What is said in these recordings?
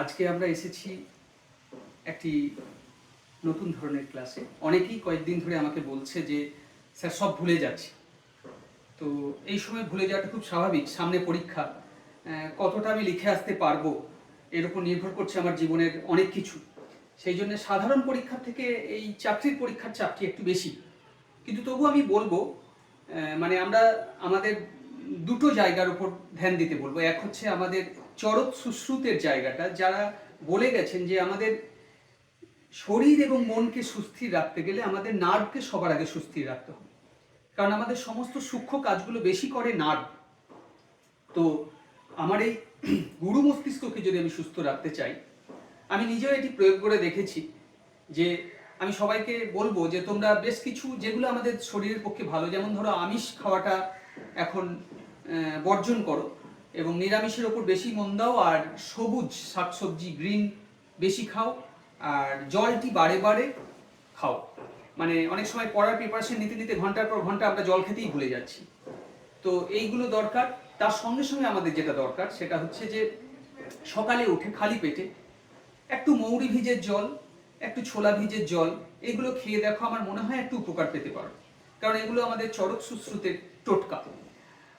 আজকে আমরা এসেছি একটি নতুন ধরনের ক্লাসে। অনেকেই কয়েকদিন ধরে আমাকে বলছে যে, স্যার, সব ভুলে যাচ্ছি। তো এই সময় ভুলে যাওয়াটা খুব স্বাভাবিক। সামনে পরীক্ষা কতটা আমি লিখে আসতে পারব, এর উপর নির্ভর করছে আমার জীবনের অনেক কিছু। সেই জন্য সাধারণ পরীক্ষা থেকে এই চাকরির পরীক্ষার চাপটি একটু বেশি। কিন্তু তবু আমি বলব মানে আমরা আমাদের দুটো জায়গার উপর ধ্যান দিতে বলব। এক হচ্ছে আমাদের চরক সুশ্রুতের জায়গাটা, যারা বলে গেছেন যে আমাদের শরীর এবং মনকে সুস্থির রাখতে গেলে আমাদের নার্ভকে সবার আগে সুস্থির রাখতে হবে। কারণ আমাদের সমস্ত সূক্ষ্ম কাজগুলো বেশি করে নার্ভ। তো আমার এই গুরু মস্তিষ্ককে যদি আমি সুস্থ রাখতে চাই, আমি নিজেও এটি প্রয়োগ করে দেখেছি যে আমি সবাইকে বলব যে তোমরা বেশ কিছু যেগুলো আমাদের শরীরের পক্ষে ভালো, যেমন ধরো আমিষ খাওয়াটা এখন বর্জন করো। এবং নিরামিষের ওপর বেশি মন দাও, আর সবুজ শাকসবজি গ্রিন বেশি খাও, আর জলটি বারে বারে খাও। মানে অনেক সময় পড়ার প্রিপারেশন নিতে নিতে ঘণ্টার পর ঘণ্টা আমরা জল খেতেই ভুলে যাচ্ছি। তো এইগুলো দরকার। তার সঙ্গে সঙ্গে আমাদের যেটা দরকার, সেটা হচ্ছে যে সকালে উঠে খালি পেটে একটু মৌরি ভিজের জল, একটু ছোলা ভিজের জল, এগুলো খেয়ে দেখো, আমার মনে হয় একটু উপকার পেতে পারো। কারণ এগুলো আমাদের চরক সুশ্রুতের টোটকা।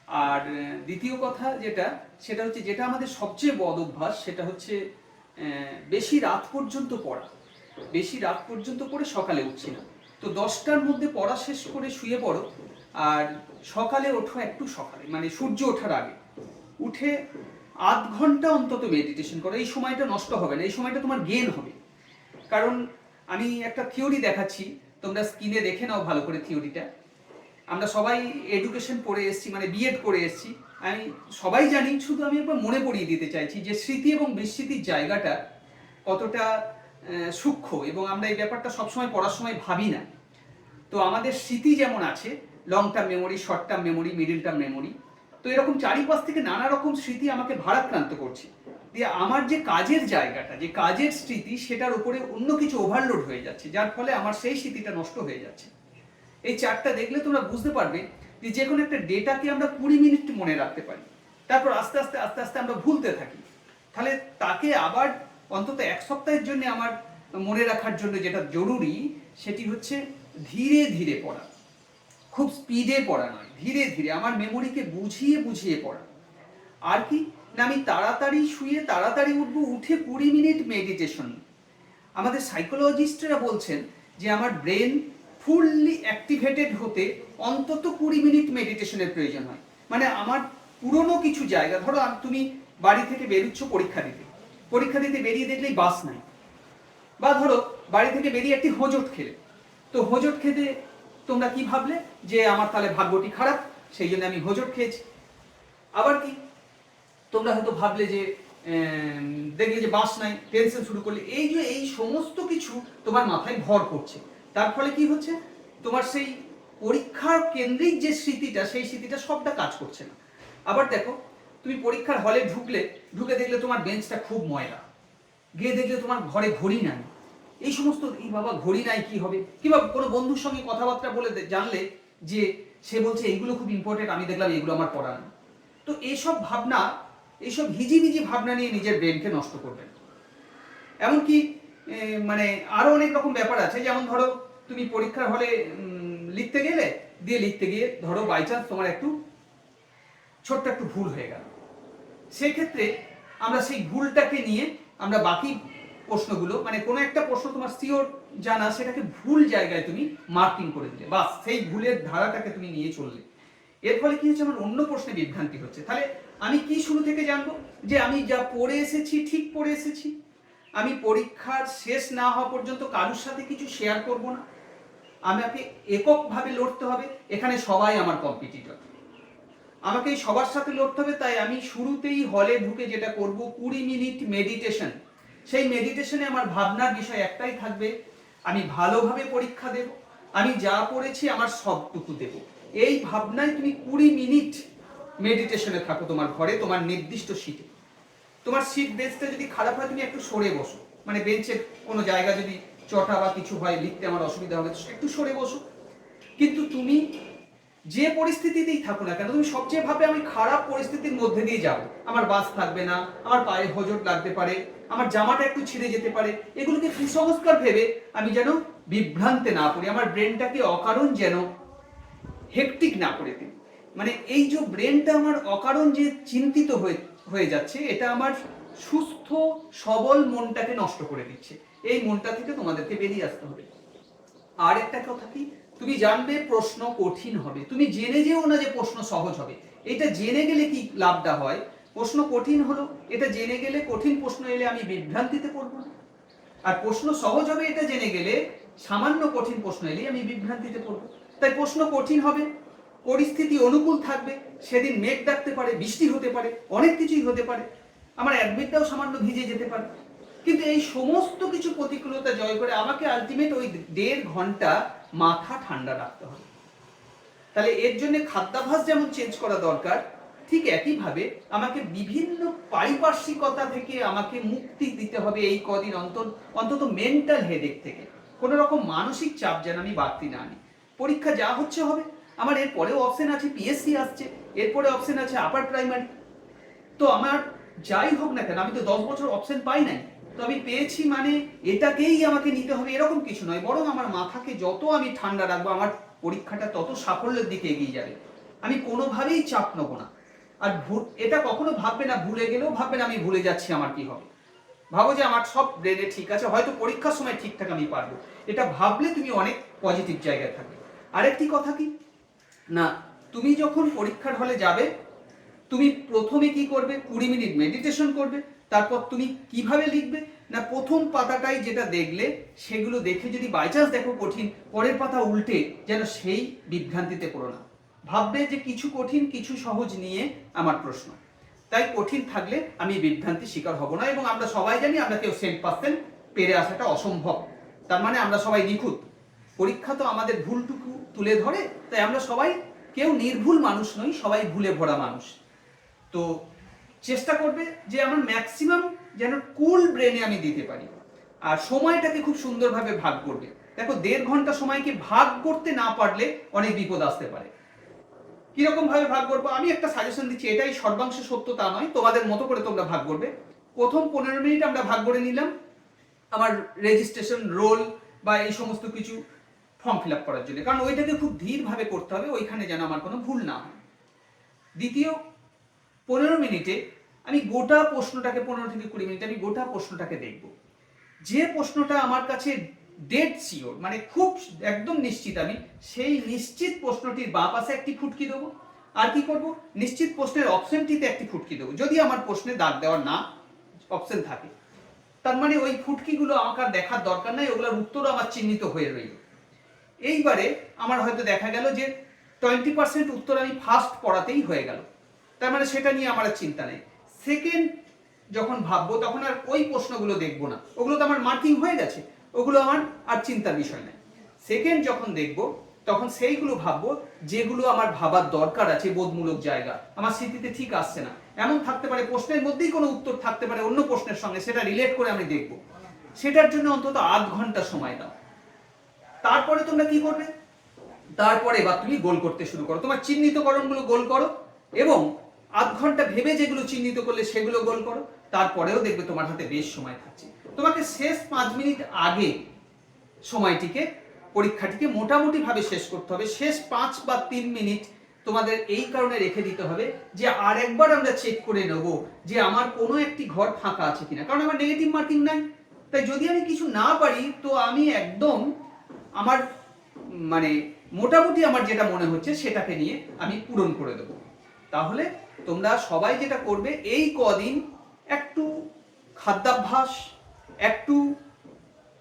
আর দ্বিতীয় কথা যেটা, সেটা হচ্ছে যেটা আমাদের সবচেয়ে বদ অভ্যাস, সেটা হচ্ছে বেশি রাত পর্যন্ত পড়া। বেশি রাত পর্যন্ত পড়ে সকালে উঠছি না। তো দশটার মধ্যে পড়া শেষ করে শুয়ে পড়ো, আর সকালে ওঠো একটু সকালে মানে সূর্য ওঠার আগে। উঠে আধ ঘণ্টা অন্তত মেডিটেশন করো। এই সময়টা নষ্ট হবে না, এই সময়টা তোমার গেন হবে। কারণ, আমি একটা থিওরি দেখাচ্ছি, তোমরা স্ক্রিনে দেখে নাও ভালো করে থিওরিটা আমরা সবাই এডুকেশন পড়ে এসেছি মানে বিএড করে এসেছি। আমি সবাই জানি, শুধু আমি একবার মনে পড়িয়ে দিতে চাইছি যে স্মৃতি এবং বিস্মৃতির জায়গাটা কতটা সূক্ষ্ম এবং আমরা এই ব্যাপারটা সবসময় পড়ার সময় ভাবি না। তো আমাদের স্মৃতি যেমন আছে long term memory short term memory middle term memory তো এরকম চারিপাশ থেকে নানা রকম স্মৃতি আমাকে ভারাক্রান্ত করছে। দিয়ে আমার যে কাজের জায়গাটা, যে কাজের স্মৃতি, সেটার উপরে অন্য কিছু ওভারলোড হয়ে যাচ্ছে, যার ফলে আমার সেই স্মৃতিটা নষ্ট হয়ে যাচ্ছে। এই চারটা দেখলে তোমরা বুঝতে পারবে যে যে কোনো একটা ডেটাকে আমরা কুড়ি মিনিট মনে রাখতে পারি। তারপর আস্তে আস্তে আস্তে আস্তে আমরা ভুলতে থাকি। তাহলে তাকে আবার অন্তত এক সপ্তাহের জন্য আমার মনে রাখার জন্য যেটা জরুরি, সেটি হচ্ছে ধীরে ধীরে পড়া। খুব স্পিডে পড়া নয়, ধীরে ধীরে। আমার মেমোরিকে বুঝিয়ে বুঝিয়ে পড়া। আর কি? না, আমি তাড়াতাড়ি শুয়ে তাড়াতাড়ি উঠবো, উঠে কুড়ি মিনিট মেডিটেশন আমাদের সাইকোলজিস্টরা বলছেন যে আমার ব্রেন ফুললি অ্যাক্টিভেটেড হতে অন্তত কুড়ি মিনিট মেডিটেশনের প্রয়োজন হয়। মানে আমার পুরনো কিছু জায়গা, ধরো তুমি বাড়ি থেকে বেরোচ্ছ পরীক্ষা দিতে। পরীক্ষা দিতে বেরিয়ে দেখলেই বাস নাই। বা ধরো, বাড়ি থেকে বেরিয়ে একটি হোঁচট খেলে। তো হোঁচট খেতে তোমরা কি ভাবলে? যে আমার তাহলে ভাগ্যটি খারাপ, সেই জন্য আমি হোঁচট খেয়েছি। আবার কি? তোমরা হয়তো ভাবলে যে দেখলে যে বাস নাই টেনশন শুরু করলে। এই যে এই সমস্ত কিছু তোমার মাথায় ভর করছে। তার ফলে কি হচ্ছে? তোমার সেই পরীক্ষার কেন্দ্রিক যে স্মৃতিটা, সেই স্মৃতিটা সবটা কাজ করছে না। আবার দেখো, তুমি পরীক্ষার হলে ঢুকলে, ঢুকে দেখলে তোমার বেঞ্চটা খুব ময়লা। গিয়ে দেখলে তোমার ঘরে ঘড়ি নাই। এই সমস্ত, এই বাবা, ঘড়ি নাই, কি হবে? কিংবা কোনো বন্ধুর সঙ্গে কথাবার্তা বলে জানলে যে সে বলছে, এইগুলো খুব ইম্পর্টেন্ট আমি দেখলাম এগুলো আমার পড়া নেই। তো এইসব ভাবনা, এইসব হিজিবিজি ভাবনা নিয়ে নিজের ব্রেনকে নষ্ট করবেন এমনকি মানে আরও অনেক রকম ব্যাপার আছে। যেমন ধরো তুমি পরীক্ষার হলে লিখতে গেলে, দিয়ে লিখতে গিয়ে ধরো বাই চান্স তোমার একটু ছোট্ট একটু ভুল হয়ে গেল। সেক্ষেত্রে আমরা সেই ভুলটাকে নিয়ে আমরা বাকি প্রশ্নগুলো মানে কোনো একটা প্রশ্ন তোমার সিওর জানা, সেটাকে ভুল জায়গায় তুমি মার্কিং করে দিলে। বাস, সেই ভুলের ধারাটাকে তুমি নিয়ে চললে। এর ফলে কি হচ্ছে? আমার অন্য প্রশ্নে বিভ্রান্তি হচ্ছে। তাহলে আমি কি শুরু থেকে জানব? যে আমি যা পড়ে এসেছি, ঠিক পড়ে এসেছি। আমি পরীক্ষার শেষ না হওয়া পর্যন্ত কারুর সাথে কিছু শেয়ার করব না? আমাকে এককভাবে লড়তে হবে, এখানে সবাই আমার কম্পিটিটর আমাকে সবার সাথে লড়তে হবে, তাই আমি শুরুতেই হলে ঢুকে যেটা করব, কুড়ি মিনিট মেডিটেশন সেই মেডিটেশনে আমার ভাবনার বিষয় একটাই থাকবে, আমি ভালোভাবে পরীক্ষা দেব, আমি যা পড়েছি আমার সবটুকু দেব। এই ভাবনায় তুমি কুড়ি মিনিট মেডিটেশনে থাকো তোমার ঘরে, তোমার নির্দিষ্ট সিটে তোমার সিট বেঞ্চটা যদি খারাপ হয়, তুমি একটু সরে বসো। মানে বেঞ্চের কোনো জায়গা যদি চটা বা কিছু হয়, লিখতে আমার অসুবিধা হবে একটু সরে বসো। কিন্তু তুমি যে পরিস্থিতিতেই থাকো না কেন, তুমি সবচেয়ে ভাবে আমি খারাপ পরিস্থিতির মধ্যে দিয়ে যাব। আমার বাস থাকবে না, আমার পায়ে হজট লাগতে পারে, আমার জামাটা একটু ছিঁড়ে যেতে পারে, এগুলোকে কুসংস্কার ভেবে আমি যেন বিভ্রান্তে না পড়ি, আমার ব্রেনটাকে অকারণ যেন হেকটিক না করে দিই। মানে এই যে ব্রেনটা আমার অকারণ যে চিন্তিত হয়ে হয়ে যাচ্ছে, এটা আমার সুস্থ, সবল মনটাকে নষ্ট করে দিচ্ছে। এই মনটা থেকে তোমাদেরকে বেরিয়ে আসতে হবে। আর একটা কথা কি? তুমি জানবে প্রশ্ন কঠিন হবে। তুমি জেনে যেও না যে প্রশ্ন সহজ হবে। এটা জেনে গেলে কি লাভটা হয়? প্রশ্ন কঠিন হলো। এটা জেনে গেলে কঠিন প্রশ্ন এলে আমি বিভ্রান্তিতে পড়ব না। আর প্রশ্ন সহজ হবে এটা জেনে গেলে সামান্য কঠিন প্রশ্ন এলে আমি বিভ্রান্তিতে পড়ব। তাই প্রশ্ন কঠিন হবে। পরিস্থিতি অনুকূল থাকবে। সেদিন মেঘ ডাকতে পারে, বৃষ্টি হতে পারে, অনেক কিছুই হতে পারে। আমার অ্যাডমিটটাও সামান্য ভিজে যেতে পারে। কিন্তু এই সমস্ত কিছু প্রতিকূলতা জয় করে আমাকে আলটিমেট ওই দেড় ঘণ্টা মাথা ঠান্ডা রাখতে হবে। তাহলে এর জন্য খাদ্যাভ্যাস যেমন চেঞ্জ করা দরকার, ঠিক একইভাবে আমাকে বিভিন্ন পারিপার্শ্বিকতা থেকে আমাকে মুক্তি দিতে হবে এই কদিন অন্তর, অন্তত মেন্টাল হেডেক থেকে। কোনো রকম মানসিক চাপ যেন আমি বাড়তি না আনি। পরীক্ষা যা হচ্ছে হবে। আমার এরপরেও অপশন আছে পিএসসি আসছে এরপরে অপশন আছে আপার প্রাইমারি তো আমার যাই হোক না কেন, আমি তো দশ বছর অপশন পাই নাই। তো আমি পেয়েছি মানে এটাকেই আমাকে নিতে হবে, এরকম কিছু নয়। বরং আমার মাথাকে যত আমি ঠান্ডা রাখব, আমার পরীক্ষাটা তত সাফল্যের দিকে এগিয়ে যাবে। আমি কোনোভাবেই চাপ নেব না। আর এটা কখনো ভাববে না, ভুলে গেলেও ভাববে না আমি ভুলে যাচ্ছি আমার কি হবে। ভাবো যে আমার সব ব্রেনে ঠিক আছে, হয়তো পরীক্ষার সময় ঠিকঠাক আমি পারব। এটা ভাবলে তুমি অনেক পজিটিভ জায়গায় থাকবে। আরেকটি কথা কি? না, তুমি যখন পরীক্ষার হলে যাবে, তুমি প্রথমে কি করবে? কুড়ি মিনিট মেডিটেশন করবে। তারপর তুমি কীভাবে লিখবে? না, প্রথম পাতাটাই যেটা দেখলে, সেগুলো দেখে যদি বাই চান্স দেখো কঠিন, পরের পাতা উল্টে যেন সেই বিভ্রান্তিতে পড়ো না। ভাববে যে কিছু কঠিন, কিছু সহজ নিয়ে আমার প্রশ্ন। তাই কঠিন থাকলে আমি বিভ্রান্তির শিকার হব না এবং আমরা সবাই জানি আমরা কেউ সেন্ট পার্সেন্ট পেরে আসাটা অসম্ভব। তার মানে আমরা সবাই নিখুঁত। পরীক্ষা তো আমাদের ভুলটুকু তুলে ধরে, তাই আমরা সবাই কেউ নির্ভুল মানুষ নই, সবাই ভুলে ভরা মানুষ। তো চেষ্টা করবে যে আমার ম্যাক্সিমাম যেন কুল ব্রেনে আমি দিতে পারি। আর সময়টাকে খুব সুন্দরভাবে ভাগ করবে। দেখো, দেড় ঘণ্টা সময়কে ভাগ করতে না পারলে অনেক বিপদ আসতে পারে। কীরকম ভাবে ভাগ করব? আমি একটা সাজেশন দিচ্ছি, এটাই সর্বাংশ সত্য তা নয়, তোমাদের মতো করে তোমরা ভাগ করবে। প্রথম পনেরো মিনিট আমরা ভাগ করে নিলাম। আমার রেজিস্ট্রেশন রোল বা এই সমস্ত কিছু ফর্ম ফিল আপ করার জন্য। কারণ ওইটাকে খুব ধীরভাবে করতে হবে, ওইখানে যেন আমার কোনো ভুল না হয়। দ্বিতীয়, পনেরো মিনিটে আমি গোটা প্রশ্নটাকে পনেরো থেকে কুড়ি মিনিট, আমি গোটা প্রশ্নটাকে দেখব। যে প্রশ্নটা আমার কাছে ডেড সিওর মানে খুব একদম নিশ্চিত আমি, সেই নিশ্চিত প্রশ্নটির বাঁ পাশে একটি ফুটকি দেবো। আর কি করব? নিশ্চিত প্রশ্নের অপশনটিতে একটি ফুটকি দেবো। যদি আমার প্রশ্নে দাগ দেওয়ার না অপশন থাকে, তার মানে ওই ফুটকিগুলো আমাকে দেখার দরকার নাই, ওগুলোর উত্তরও আমার চিহ্নিত হয়ে রইল। এইবারে আমার হয়তো দেখা গেল যে টোয়েন্টি পার্সেন্ট উত্তর আমি ফার্স্ট পড়াতেই হয়ে গেল। তার মানে সেটা নিয়ে আমার চিন্তা নেই। সেকেন্ড যখন ভাববো, তখন আর ওই প্রশ্নগুলো দেখব না। ওগুলো তো আমার মার্কিং হয়ে গেছে। ওগুলো আমার আর চিন্তার বিষয় নেই সেকেন্ড যখন দেখব, তখন সেইগুলো ভাববো, যেগুলো আমার ভাবার দরকার আছে, বোধমূলক জায়গা। আমার স্মৃতিতে ঠিক আসছে না। এমন থাকতে পারে, প্রশ্নের মধ্যেই কোনো উত্তর থাকতে পারে, অন্য প্রশ্নের সঙ্গে সেটা রিলেট করে আমি দেখব। সেটার জন্য অন্তত আধ ঘণ্টা সময় দাও। তারপরে তোমরা কি করবে? তারপরে এবার তুমি গোল করতে শুরু করো। তোমার চিহ্নিতকরণগুলো গোল করো এবং আধ ঘণ্টা ভেবে যেগুলো চিহ্নিত করলে সেগুলো গোল করো, তারপরেও দেখবে তোমার হাতে বেশ সময় থাকছে। তোমাকে শেষ পাঁচ মিনিট আগে সময়টিকে, পরীক্ষাটিকে মোটামুটি ভাবে শেষ করতে হবে। শেষ পাঁচ বা তিন মিনিট তোমাদের এই কারণে রেখে দিতে হবে যে আর একবার আমরা চেক করে নেব যে আমার কোনো একটি ঘর ফাঁকা আছে কিনা। কারণ আমার নেগেটিভ মার্কিং নাই। তাই যদি আমি কিছু না পারি, তো আমি একদম আমার মানে মোটামুটি আমার যেটা মনে হচ্ছে সেটাকে নিয়ে আমি পূরণ করে দেবো। তাহলে তোমরা সবাই যেটা করবে, এই কদিন একটু খাদ্যাভ্যাস, একটু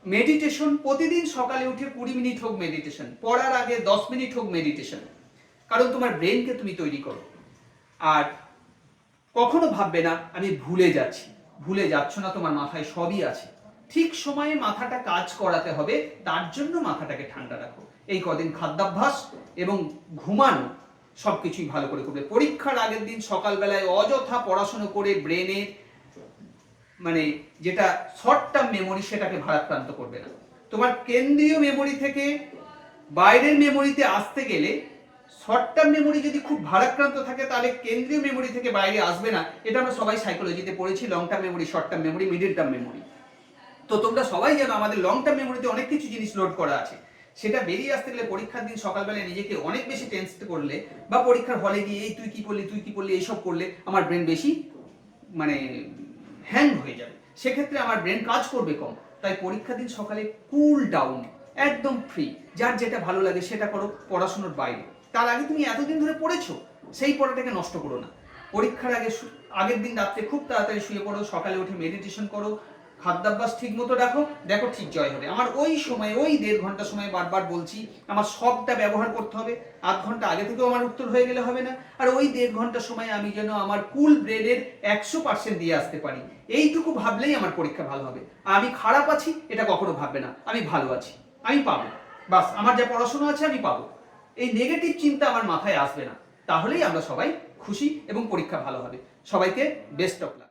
মেডিটেশন প্রতিদিন সকালে উঠে কুড়ি মিনিট হোক মেডিটেশন পড়ার আগে দশ মিনিট হোক মেডিটেশন কারণ তোমার ব্রেনকে তুমি তৈরি করো। আর কখনো ভাববে না, আমি ভুলে যাচ্ছি, ভুলে যাচ্ছ না, তোমার মাথায় সবই আছে। ঠিক সময়ে মাথাটা কাজ করাতে হবে, তার জন্য মাথাটাকে ঠান্ডা রাখো। এই কদিন খাদ্যাভ্যাস এবং ঘুমানো সবকিছুই ভালো করে করবে। পরীক্ষার আগের দিন সকালবেলায় অযথা পড়াশুনো করে ব্রেনের মানে যেটা শর্ট টার্ম মেমোরি সেটাকে ভারাক্রান্ত করবে না। তোমার কেন্দ্রীয় মেমোরি থেকে বাইরের মেমোরিতে আসতে গেলে শর্ট টার্ম মেমোরি যদি খুব ভারাক্রান্ত থাকে, তাহলে কেন্দ্রীয় মেমোরি থেকে বাইরে আসবে না। এটা আমরা সবাই সাইকোলজিতে পড়েছি long term memory short term memory middle term memory তো তোমরা সবাই জানো, আমাদের লং টার্ম মেমোরিতে অনেক কিছু জিনিস লোড করা আছে। সেটা বেরিয়ে আসতে গেলে পরীক্ষার দিন সকালবেলায় নিজেকে অনেক বেশি টেন্স করলে বা পরীক্ষার হলে গিয়ে, এই তুই কি করলি, তুই কি করলি, এইসব করলে আমার ব্রেন বেশি মানে হ্যাং হয়ে যাবে। সেক্ষেত্রে আমার ব্রেন কাজ করবে কম। তাই পরীক্ষার দিন সকালে কুল ডাউন একদম ফ্রি যার যেটা ভালো লাগে সেটা করো পড়াশোনার বাইরে। তার আগে তুমি এতদিন ধরে পড়েছো, সেই পড়াটাকে নষ্ট করো না। পরীক্ষার আগে আগের দিন রাত্রে খুব তাড়াতাড়ি শুয়ে পড়ো, সকালে উঠে মেডিটেশন করো খাদ্যাভ্যাস ঠিক মতো রাখো দেখো ঠিক জয় হবে। আমার ওই সময়, ওই দেড় ঘণ্টা সময় বারবার বলছি, আমার সবটা ব্যবহার করতে হবে। আধ ঘণ্টা আগে থেকেও আমার উত্তর হয়ে গেলে হবে না। আর ওই দেড় ঘণ্টা সময় আমি যেন আমার কুল ব্রেডের একশো পার্সেন্ট দিয়ে আসতে পারি। এইটুকু ভাবলেই আমার পরীক্ষা ভালো হবে। আমি খারাপ আছি, এটা কখনো ভাববে না। আমি ভালো আছি। আমি পাবো। বাস, আমার যা পড়াশোনা আছে আমি পাবো। এই নেগেটিভ চিন্তা আমার মাথায় আসবে না। তাহলেই আমরা সবাই খুশি এবং পরীক্ষা ভালো হবে। সবাইকে বেস্ট অফ লাক